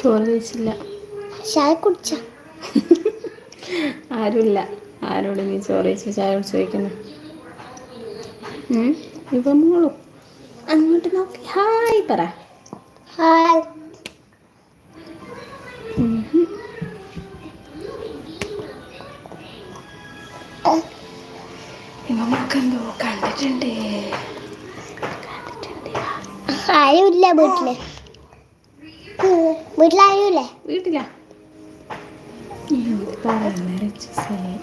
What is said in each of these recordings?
ചോറ് കഴിച്ചില്ല. ചായ കുടിച്ച? ആരുമില്ല ആരോട് നീ ചോറ് കഴിച്ച? ചായ കുടിച്ച് ചോദിക്കുന്നു. ഇപ്പൊ മോളും? അങ്ങോട്ട് നോക്കി. ഹായ് പറ. ഹായ്. നമുക്കെന്തോ കണ്ടിട്ടുണ്ട്. കണ്ടിട്ടുണ്ട്. ആരുമില്ല വീട്ടിൽ. വീട്ടിലാരുമില്ലേ വീട്ടിലാ.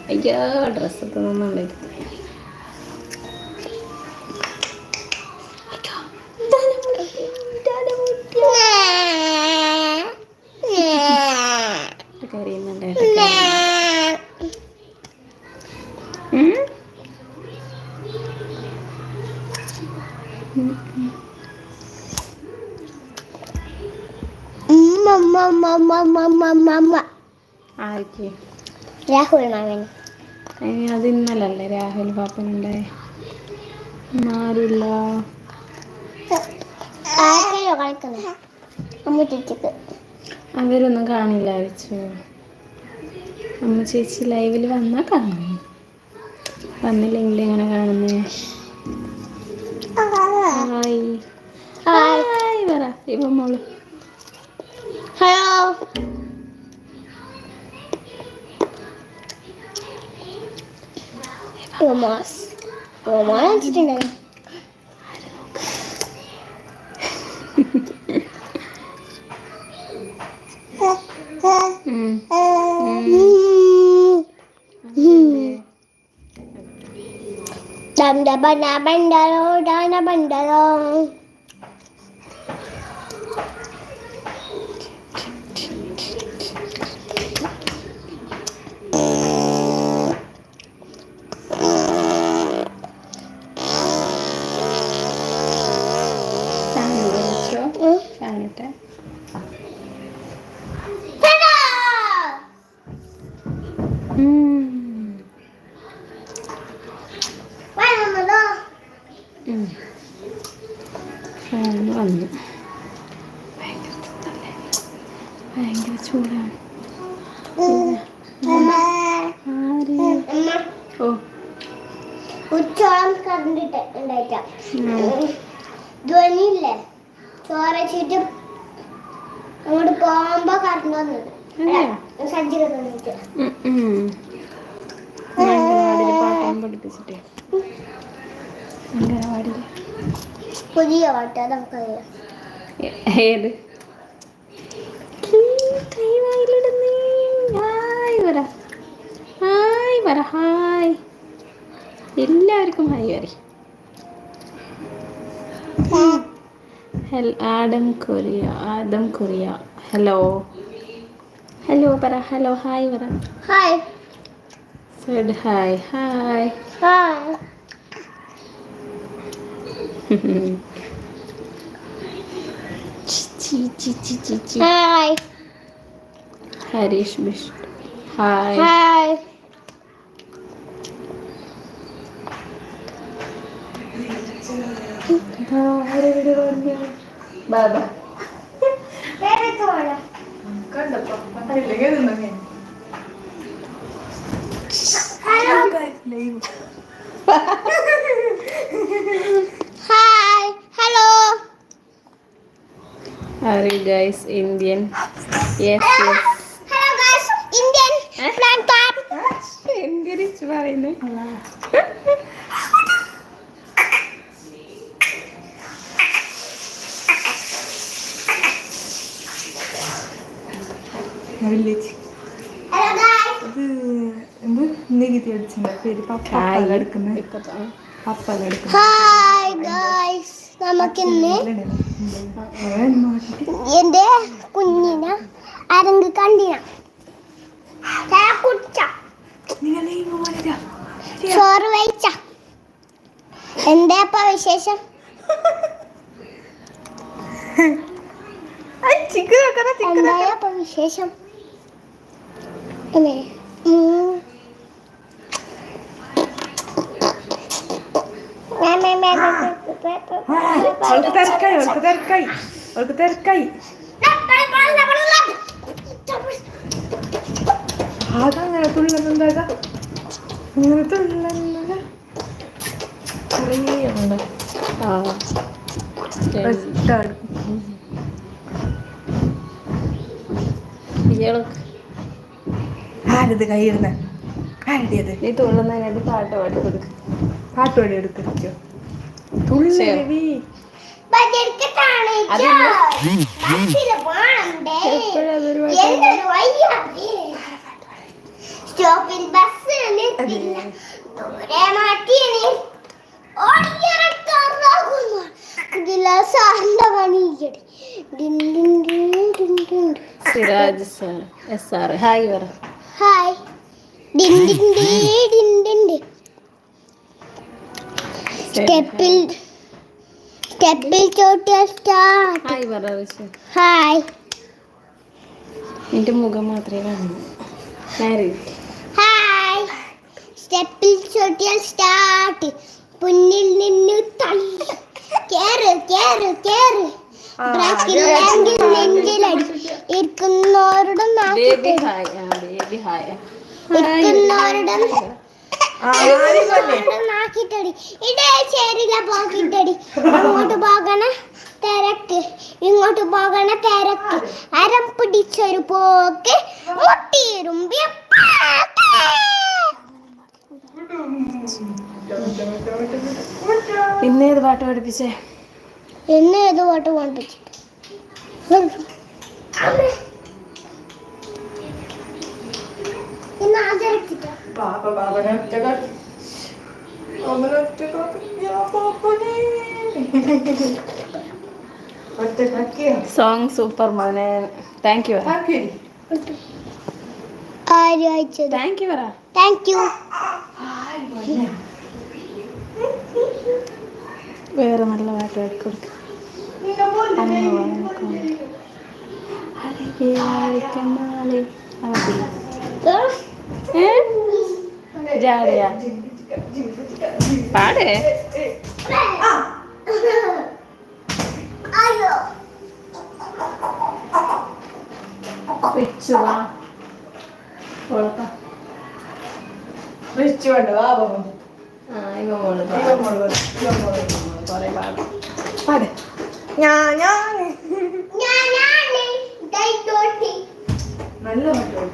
അയ്യോ ഡ്രസ്സൊക്കെ കരയുന്നുണ്ട് ആർക്ക് രാഹുൽ മാമൻ അത് ഇന്നലല്ലേ രാഹുൽ പാപ്പനുണ്ടായ ചേച്ചിക്ക് അവരൊന്നും കാണില്ല വെച്ചു അമ്മ ചേച്ചി ലൈവിൽ വന്നാൽ കാണും വന്നില്ലെങ്കിൽ എങ്ങനെ കാണുന്നേ? Hi hi. ഹായ് പറ. ഇപ്പം മോൾ. ഹലോ തോമസ് തോമസ് വെച്ചിട്ടുണ്ടല്ലോ ഉം. Dam da bana bandalo, dana bandalo. Fan Fan വന്നു. ഭയങ്കര ചൂടാണ്. ഓ. ഉച്ചോളം കണ്ടിട്ട് ഉണ്ടായിട്ട. ധ്വനിയില്ലേ ചോറച്ചിട്ട് അങ്ങോട്ട് പോകുമ്പോ കറണ്ട് വന്നത്. പാട്ടം പഠിപ്പിച്ചിട്ടേ. പുതിയ പാട്ട് നമുക്കറിയാം. ഏത്? ഹായ് പറ ഹായ് പറ ഹായ്. എല്ലാവർക്കും ഹായ് പറ Adam Korea Adam Korea. Hello. Hello പറ ഹലോ ഹായ് പറ. Hi. Hi hi hi. Hi Harish ബിഷ് hi hi Baba hi Are you guys Indian? Yes, yes. Hello guys Indian Eh? Plan card encourage പറയുന്നു. നികുതി അടിച്ചിട്ടുണ്ട്. പേര് പപ്പല എന്റെ കുഞ്ഞിനെ അരങ്ക് കണ്ടിന? കുടിച്ച. ചോറ് കഴിച്ച എന്താ ഇപ്പൊ വിശേഷം? എന്താ അപ്പ വിശേഷം? അല്ലേ? അവൾക്ക് തിരക്കായി അവൾക്ക് തിരക്കായി അവൾക്ക് തിരക്കായി. അതങ്ങനെ തുള്ളുന്നുണ്ടാകാ അങ്ങനെ തുള്ളുന്നത് കുറേ ആ. ആരത് കയ്യിരുന്ന ആരുടേത്? നീ തുള്ളുന്നതിനായിട്ട് പാട്ട് പാട്ട് കൊടുക്കും. പാട്ട് പാടി എടുത്തിരിക്കോ തുള്ളി സ്റ്റോപ്പിൽ ബസ് നിർത്തില്ല ദൂരെ didn't. Siraj sir S R hi പറ. ഹായ്. സ്റ്റെപ്പിൽ സ്റ്റെപ്പിൽ ചോട്ടിയ സ്റ്റാർട്ട് ഹായ് പറ ഹായ് നിന്റെ മുഖം മാത്രമേ കാണൂ. ഹായ് സ്റ്റെപ്പിൽ ചോട്ടിയ സ്റ്റാർട്ട് പുന്നിൽ നിന്ന് തള്ളി. കേറ് കേറ് കേറ്. ബ്രേക്കില്ലെങ്കിൽ നെഞ്ചിലടി ഇരിക്കുന്നവരുടെ ഇരിക്കുന്നവരുടെ അങ്ങോട്ട് പോകണ തിരക്ക്. ഇങ്ങോട്ട് പോകണ തിരക്ക്. അരം പിടിച്ചൊരു പോക്ക്. മുട്ടിയിരുമ്പിയ പാട്ട്. പഠിപ്പിച്ചേ? ഏത് പാട്ട് പഠിപ്പിച്ചിട്ട് ബാബനെ ഒറ്റക്കാക്കി അവനെ ഒറ്റക്കാക്കി യാ ബാബനെ ഒറ്റക്കാക്കിയ? സോങ് സൂപ്പർ മോനെ. താങ്ക് യു ആര് അയച്ചത് താങ്ക് യു താങ്ക് യു വേറെ നല്ല പാട്ട് പാടി കൊടുക്കും ജാടിയാ പാടേ. വെച്ചു വാ. ഇവ മോൾ കൊറേ പാടും. ഞാൻ ഞാൻ നല്ല പാട്ട്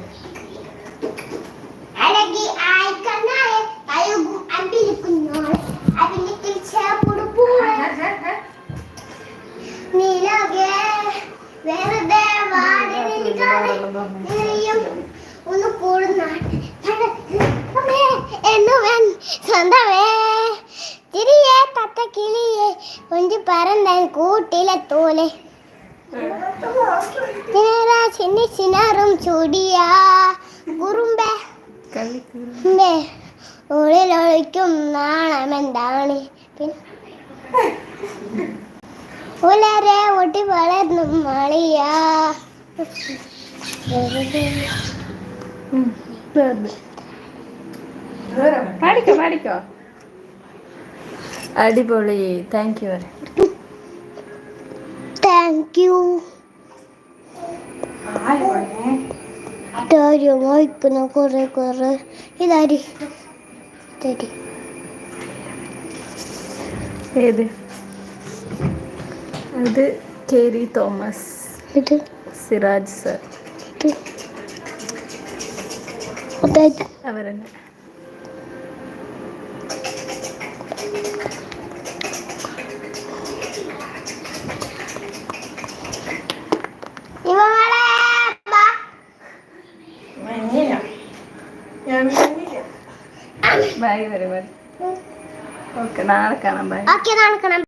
ഒന്ന് കൂടുന്നാട്ട് എന്നുവൻ സ്വന്തമേ തിരിയെ തത്ത കിളിയെ കൊഞ്ചി പറന്താൻ കൂട്ടിലെത്തൂലെ നേരാ ചിന്നി ചിനാറും ചൂടിയാ കുറുമ്പേ ഉമ്പേ ഉള്ളിലൊളിക്കും നാണമെന്താണ് പിന്നെ ഉലരെ ഒട്ടി വളർന്നും മളിയാ പാടിക്കോ പാടിക്കോ? അടിപൊളി. താങ്ക് യു താങ്ക് യു ഇതാരും വായിക്കുന്ന കുറെ കുറെ. ഇതാരി? തരി ഏത്? ഇത് കേരി തോമസ്. ഇത്? സിറാജ് സർ. ഇത് അതായത് അവരെന്നെ. ഇവളെ ബാ. മഞ്ഞില്ല. ഞാൻ മഞ്ഞില്ല. ബൈ വരെ ബൈ ഓക്കെ നാളെ കാണാം ബൈ ഓക്കെ നടക്കണം